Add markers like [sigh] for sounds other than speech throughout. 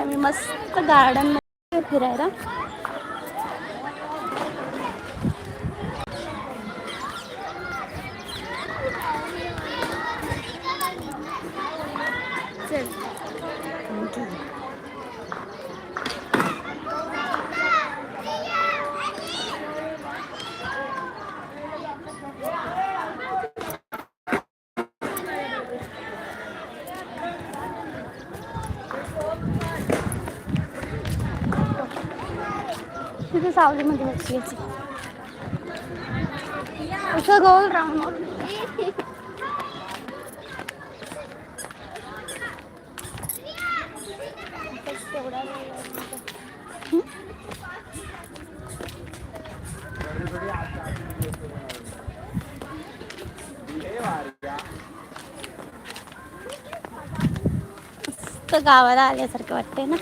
आम्ही मस्त गार्डनमध्ये फिरायला चल तिथे सावलीमध्ये बसली असं गोल राऊंड गावाला आल्यासारखं वाटतंय ना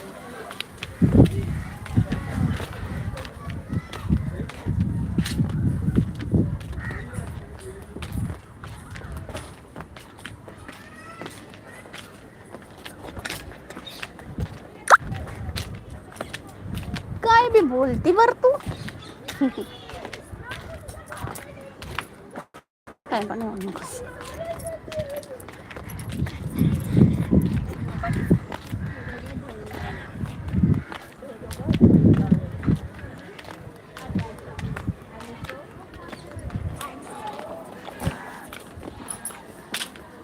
काय बी बोलती बर तू काय पण म्हणू नकोस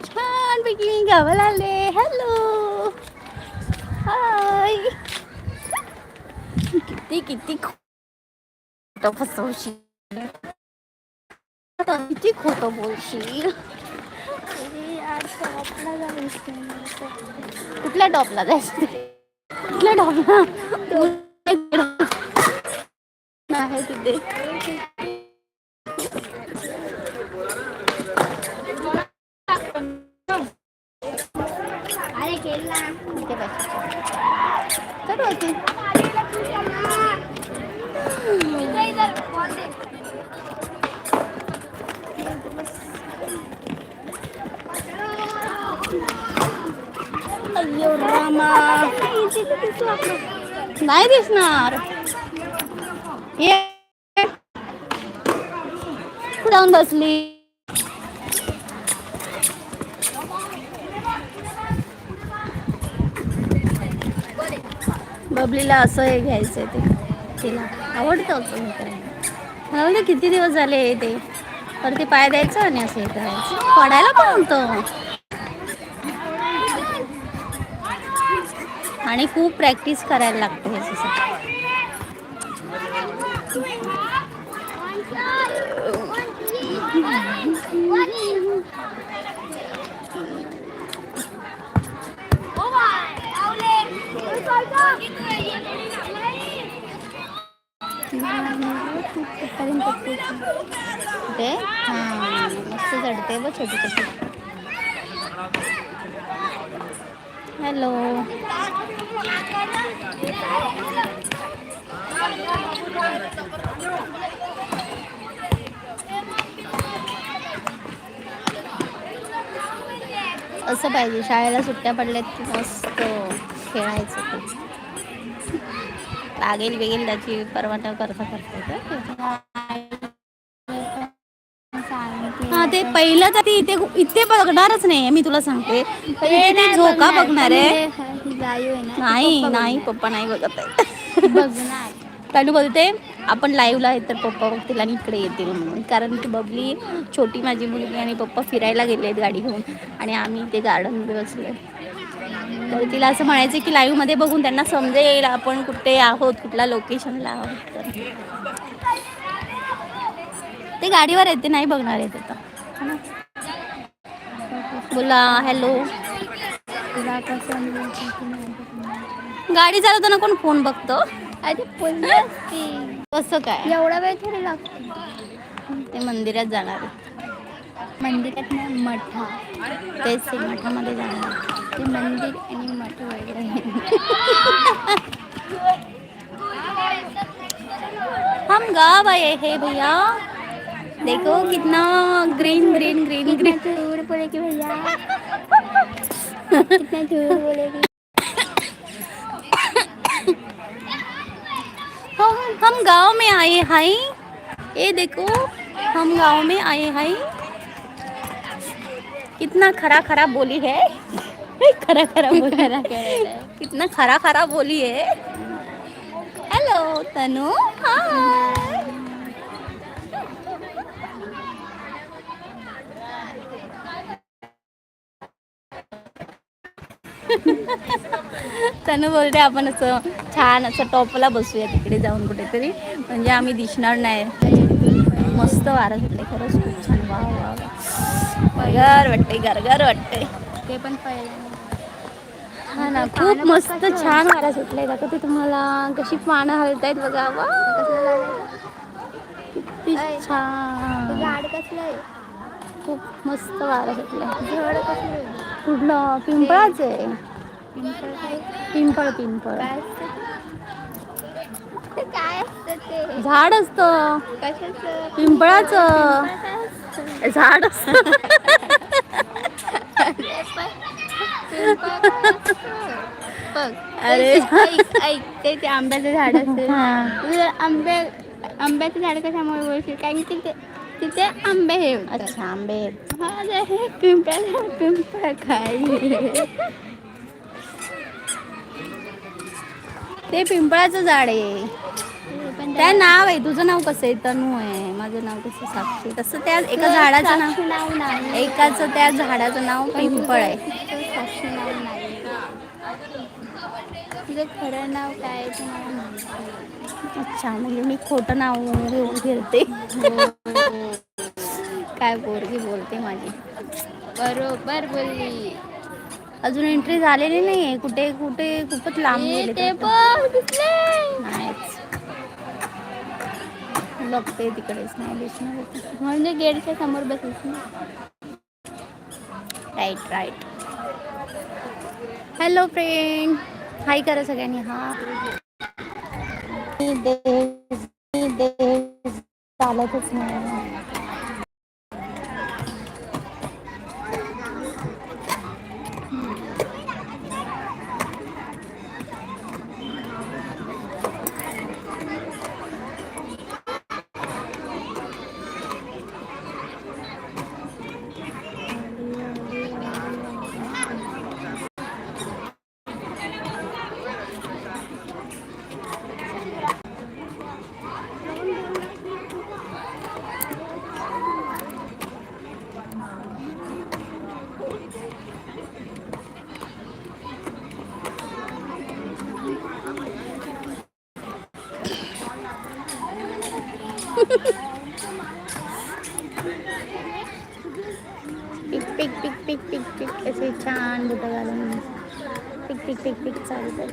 छान पैकी गावाला आले हॅलो हाय किती किती खोटं फसवशील आता किती खोटं बोलशील कुठल्या टॉपला जायचं कुठल्या टॉपला आहे तिथे नाही दिसणार. ये. जाऊन बसली. बबलीला असं हे घ्यायचंय ते. तिला आवडतं असं करायला. किती दिवस झाले ते. तर ते पाय द्यायचं आणि असं हे करायचं. पडायला पण होतं. आणि खूप प्रॅक्टिस करायला लागते ह्याच्यासाठी ते हां मस्त चढते व छोटी छोटी. हॅलो. असं पाहिजे शाळेला सुट्ट्या पडल्यात की मस्त खेळायचं ते. लागेल बेगेल त्याची पर्वा करता करता ते पहिलं तर ती इथे इथे बघणारच नाही मी तुला सांगते. पहिले ती झोका बघणार. आहे. नाही नाही पप्पा नाही बघत आहे कालू बोलते आपण लाईव्हला आहे तर पप्पा बघतील आणि इकडे येतील म्हणून. कारण ती बबली छोटी माझी मुलगी आणि पप्पा फिरायला गेले आहेत गाडी घेऊन आणि आम्ही इथे गार्डनमध्ये बसलो तर तिला असं म्हणायचं की लाईव्हमध्ये बघून त्यांना समजेल आपण कुठे आहोत कुठल्या लोकेशनला आहोत. तर ते गाडीवर आहेत ते नाही बघणार आहेत आता? बोला हॅलो गाडी चालवताना कोण फोन बघतो? अरे कसं काय? एवढा वेळ थोडी लागतो. ते मंदिरात जाणार आहे. मंदिरात नाही मठा. तेच ते मठामध्ये जाणार आहे. ते मंदिर आणि मठ वगैरे. हम गाँव आए हैं भैया. देखो कितना ग्रीन ग्रीन ग्रीन ग्रीन दूर बोलेगी भैया। [laughs] कितना दूर बोलेगी। हम हम गाँव में आए हाई ये देखो हम गाँव में आए हाई कितना [laughs] खरा खरा बोली है। खरा खरा बोली है। कितना खरा खरा बोली है। हेलो तनु हाय तनु बोलते आपण असं छान असं टॉपला बसूया तिकडे जाऊन कुठेतरी. म्हणजे आम्ही दिसणार नाही. मस्त वारा सुटले खरंच. खूप छान. वा वा वा. गार वाटते गारगार वाटते ते पण पहिल्यांदा हा ना खूप मस्त छान वारा सुटलाय. का ते तुम्हाला कशी पानं हलतायत बघा. वा. किती छान. झाड खूप मस्त वारा सुटलाय. झाड कसलं आहे? कुठलं? पिंपळाच आहे. पिंपळ पिंपळ. काय असतं ते? ते झाड असतं. पिंपळाचं? झाड ते अरे. ते- ऐक ते ते आंब्याचं झाड असते आंब्या आंब्याचं झाड कशामुळे बोलशील कारण की तिथे तिथे आंबे हे अच्छा आंबे. ते पिंपळ पिंपळ काय ते पिंपळाचं झाड आहे. त्या नाव आहे. तुझं नाव कसं आहे? तनू आहे. माझं नाव कसं? साक्षी. तसं त्या एका झाडाचं नाव एकाचं त्या झाडाचं नाव पिंपळ आहे. तुझं नाव खरं काय. अच्छा म्हणजे मी खोटं नाव घेऊन फिरते. काय पोरगी बोलते माझी. बरोबर बोलली. अजून एंट्री झालेली नाहीये. कुठे कुठे खूपच लांब गेले बघते तिकडेच नाही दिसणार होतं. म्हणजे गेटच्या समोर ना. Right right hello friend hi करा सगळ्यांनी. हा. चालतच नाही. Ang gudagalan mo. Pik, pik, pik, pik. Sabi ko.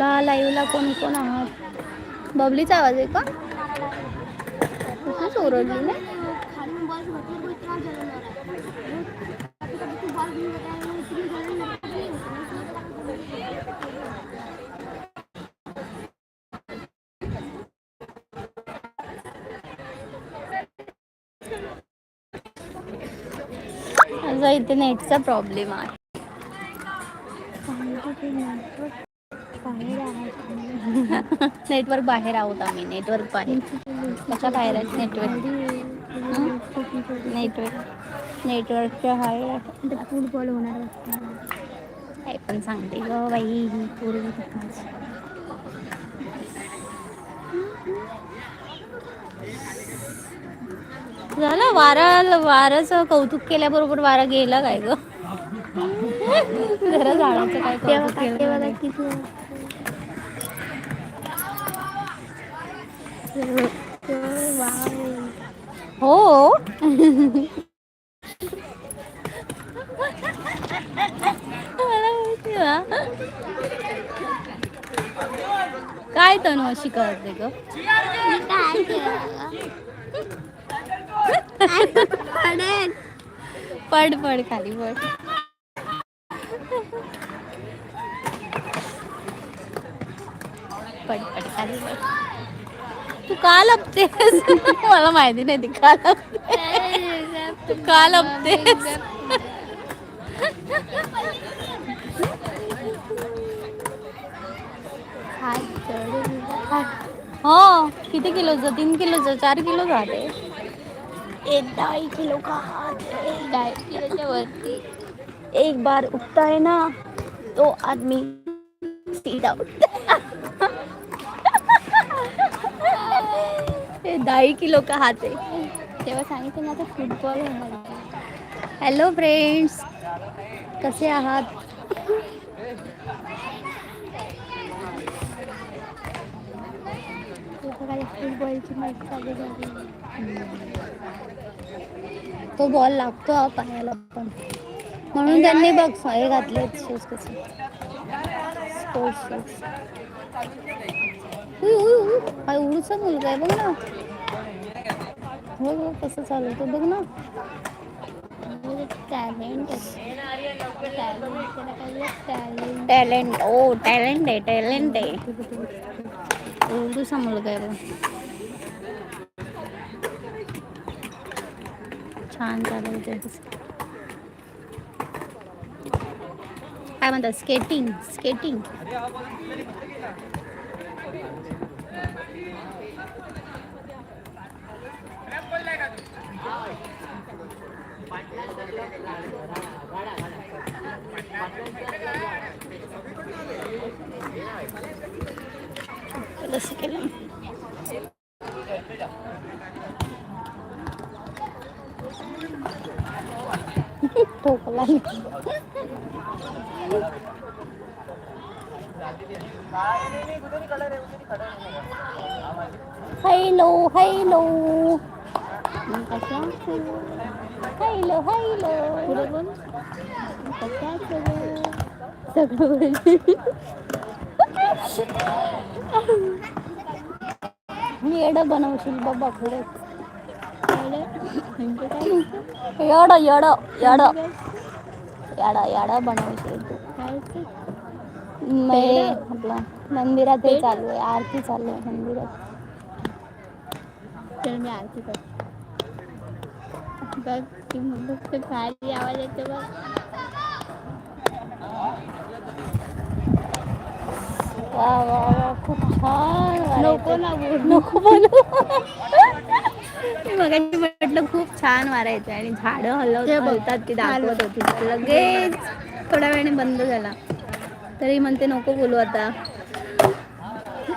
बोला लाईव्हला कोण कोण आहात? बबलीचा आवाज आहे का? खूपच ओरडली ना? इथे नेटचा प्रॉब्लेम आहे. नेटवर्क बाहेर आहोत आम्ही नेटवर्क बाहेर. कशा बाहेर आहेत नेटवर्क? नेटवर्क. नेटवर्कच्या बाहेर फुटबॉल होणार काय पण सांगते ग बाई ही तिकडची. झालं? वारा वाराचं कौतुक केल्याबरोबर वारा गेला काय ग? जरा [laughs] झाडाचं काय तेव्हा कौतुक काय केलं तेव्हा नाही. काय किती वाव हो. काय तनु अशी करते ग? पड पड खाली पड तू का लपतेस मला माहिती नाही ती का लपते. तू का लपतेस हात हात हो किती किलोचं? तीन किलोचं? चार किलो झाले. एक ढाई किलो का? हाथ है ढाई किलोच्या वरती. एक बार उठता है ना तो आदमी सीधा उठता ढाई किलो का हाथ है तेव्हा सांगितलं ना आता फुटबॉल हॅलो फ्रेंड्स कसे आहात? फुटबॉलची मॅच चालू झाली तो बॉल लागतो पायाला पण. म्हणून त्यांनी बघ हे घातले शूज कसे. स्पोर्ट्स शूज उडूचा मुलगा आहे बघ ना. हो हो कसं चालवतो बघ ना. टॅलेंट. टॅलेंट टॅलेंट ओ टॅलेंट आहे टॅलेंट आहे. उडूचा मुलगा आहे छान चालवते काय म्हणतात? Skating skating. कसं केलं ठोकला कलर हॅलो कलर हॅलो पुढे बोल कशा सगळं येडं बनवशील बाबा खरंच म्हणजे काय येडं येडं येडं. याडा याडा बनवशील तू? मे मंदिरात हे चालू आहे आरती चालू आहे मंदिरात. चल मी आरती करते बघ ती ते भारी आवाज येतो बघ वा वा वा खूप छान नको. ना बोलू. नको बोलू मी मगाशी म्हटलं खूप छान वारा येते आणि झाडं हलव ते बघ. हलतात ती दाखवत होती तर लगेच थोड्या वेळाने बंद झाला तरी म्हणते नको बोलू आता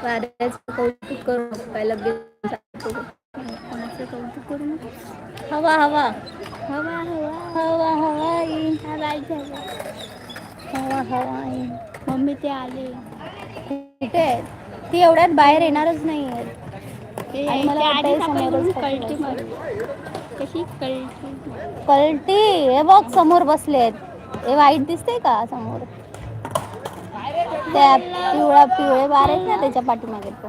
वाऱ्याचं कौतुक करू लगेच. कोणाचं कौतुक करू नको. हवा हवा. हवा हवा. हवा हवा हवा मम्मी ते आले? ती एवढ्यात बाहेर येणारच नाही कळटी कशी हे बघ समोर बसलेत. हे वाईट दिसते का समोर? त्या पिवळा पिवळे बार आहेत ना त्याच्या पाठीमागे तो.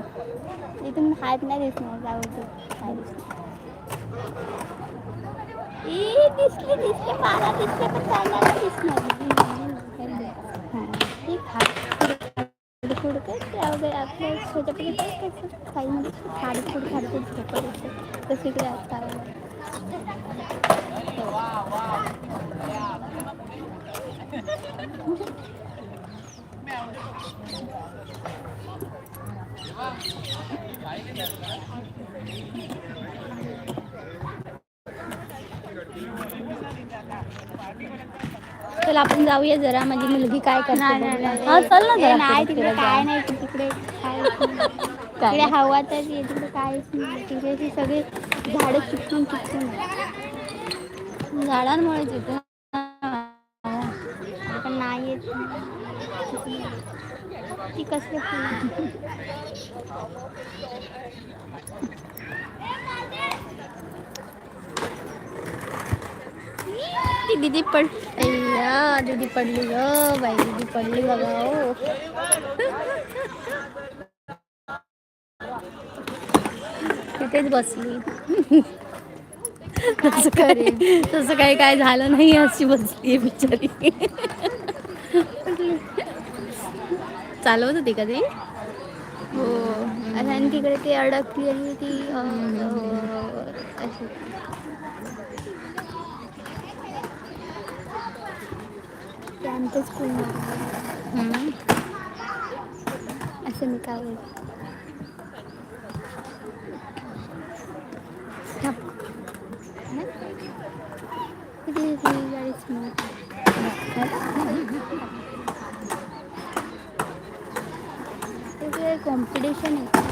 इथून हात नाही दिसणार जाऊ दे नाही दिसत. ई दिसले दिसले मला दिसले पण त्यांना नाही दिसणार हं. आपल्या छोट्यापैकी कसं खाडी फुड खाडी झोपत असते इकडे असतात चल आपण जाऊया जरा. माझी मुलगी काय. नाही हा चल ना जरा. नाही तिकडे काय. नाही तिकडे तिकडे हवा तर तिकडे काहीच नाही. तिकडे अशी सगळी झाडं चिकटून चिकटून. झाडांमुळे पण नाही येत. ती कसली फुलं? ती दीदी पड अय्या दीदी पडली ग बाई दीदी पडली बघा ओ. तिथेच बसली. काय तसं काही काय झालं नाही अशी बसली बिचारी. चालवत होती का ती? हो. आणि तिकडे ती अडकली आणि ती अशी ते स्कूल असं मी काय बोलते. थांब. नाही? किती गाडीच मग smooth आहे. ते काय कॉम्पिटिशन आहे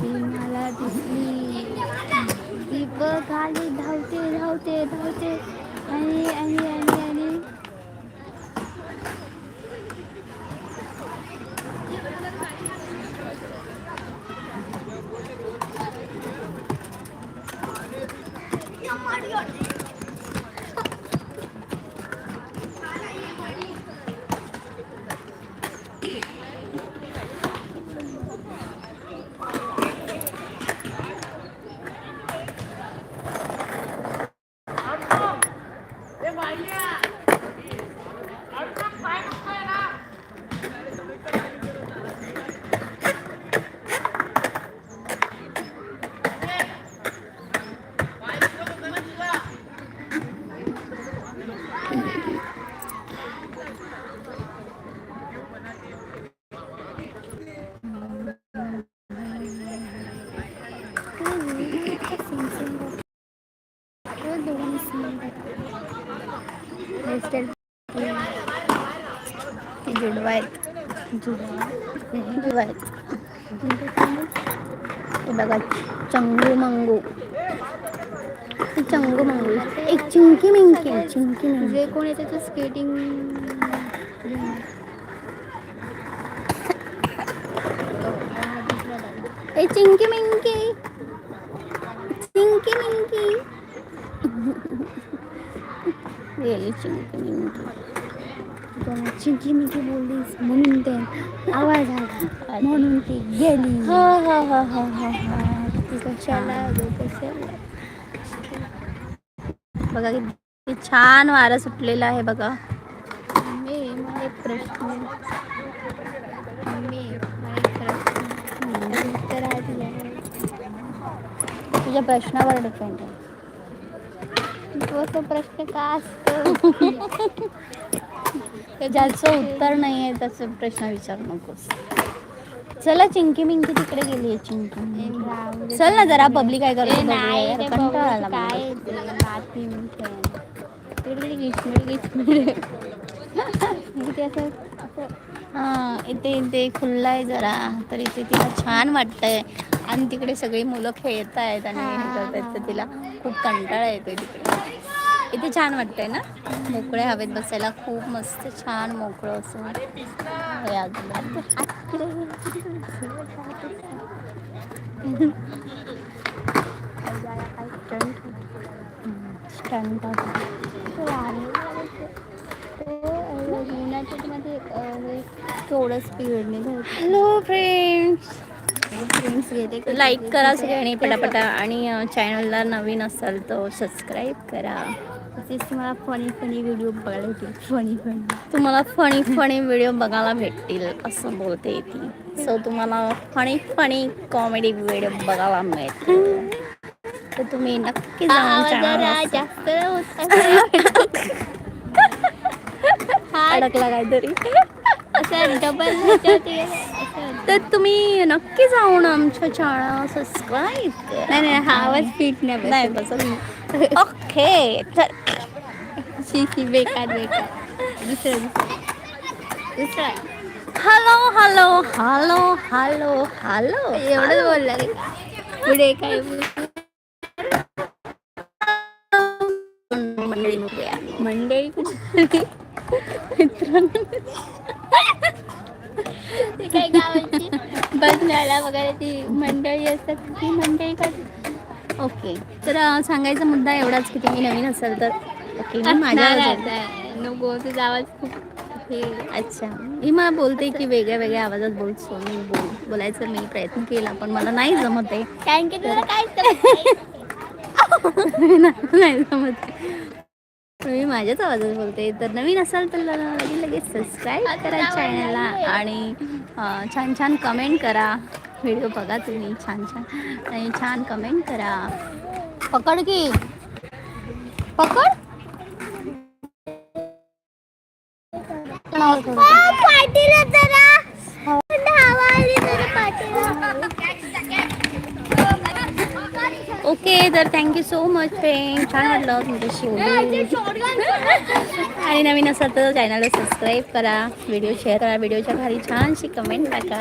मला दिसली. ती बघ Mario. ती जुडवा आहेत जुडवा आहेत हे बघा चंगू मंगू हे चंगू मंगू एक चिंकी मिंकी चिंकी मिंकी जे कोण येते ते स्केटिंग ए चिंकी मिंकी चिंकी मिंकी गेली चिंकी मिंकी चिंकी मिंकी आवाज़ गेली हा। हा हा हा हा हा बघा छान वारा सुटलेला आहे बघा मी मला एक प्रश्न मी मला एक प्रश्न उत्तर आहे तुझ्या प्रश्नावर डिपेंड आहे तो प्रश्न का असतो ज्याचं उत्तर नाही आहे त्याचे प्रश्न विचारू नकोस. चला चिंकी मिंकी तिकडे गेली आहे चिंकी. चल ना जरा पब्लिक काय करतो कंटाळा आला मला. किती असं? हा इथे इथे खुल्ला आहे जरा तर इथे तिला छान वाटतंय. आणि तिकडे सगळी मुलं खेळत आहेत आणि हे तर तिला खूप कंटाळा येतोय तिकडे. इथे छान वाटतंय ना? मोकळ्या हवेत बसायला खूप मस्त छान मोकळं असं. स्टंट थोडं स्पीडने हॅलो फ्रेंड्स लाईक करा सगळ्यांनी पटापटा. आणि चॅनलला नवीन असाल तर सबस्क्राईब करा. तसेच तुम्हाला फनी फनी व्हिडिओ बघायला भेटेल. फनी फनी तुम्हाला फणी फणी व्हिडिओ बघायला भेटतील असं बोलते ती. सो तुम्हाला फणी फणी कॉमेडी व्हिडिओ बघायला मिळतील. तर तुम्ही नक्की जाऊन जास्त होत [laughs] अडकला काहीतरी. असं डबल तर तुम्ही नक्की जाऊन आमच्या चॅनल सबस्क्राईब करा. नाही नाही हा आवाज फिट नाही. बसत. ओके तर शी शी बेकार बेकार. दुसरं दुसरं. दुसरं. Hello hello hello hello hello एवढंच बोलला पुढे काय मंडळी मंडळी [laughs] मित्रांनो. काय गावाची. बसण्याला वगैरे ती मंडळी असतात ती मंडळी ओके. तर अं, सांगायचा मुद्दा एवढाच की तुम्ही नवीन असाल तर. ओके मी माझ्या असणार आवाजात- आता. नको तुझा आवाज खूप हे. अच्छा. मी मला बोलते की वेगळ्या वेगळ्या आवाजात बोलतो मी बोल. बोलायचा मी प्रयत्न केला पण मला नाही जमत आहे. कारण की तुला काय [laughs] नाही जमत आहे. मी माझ्याच आवाजात बोलते. तर नवीन असाल तर लगेच लगेच सबस्क्राईब करा चॅनलला आणि छान छान कमेंट करा. व्हिडिओ बघा तुम्ही छान छान. आणि छान कमेंट करा. पकड की. पकड पाटीला जरा धावा आली जरा पाटीला ओके तर thank you so much friend छान वाटलं तुमच्याशी आणि नवीन असाल तर चॅनलला सबस्क्राईब करा व्हिडिओ शेअर करा व्हिडिओच्या खाली छानशी कमेंट टाका.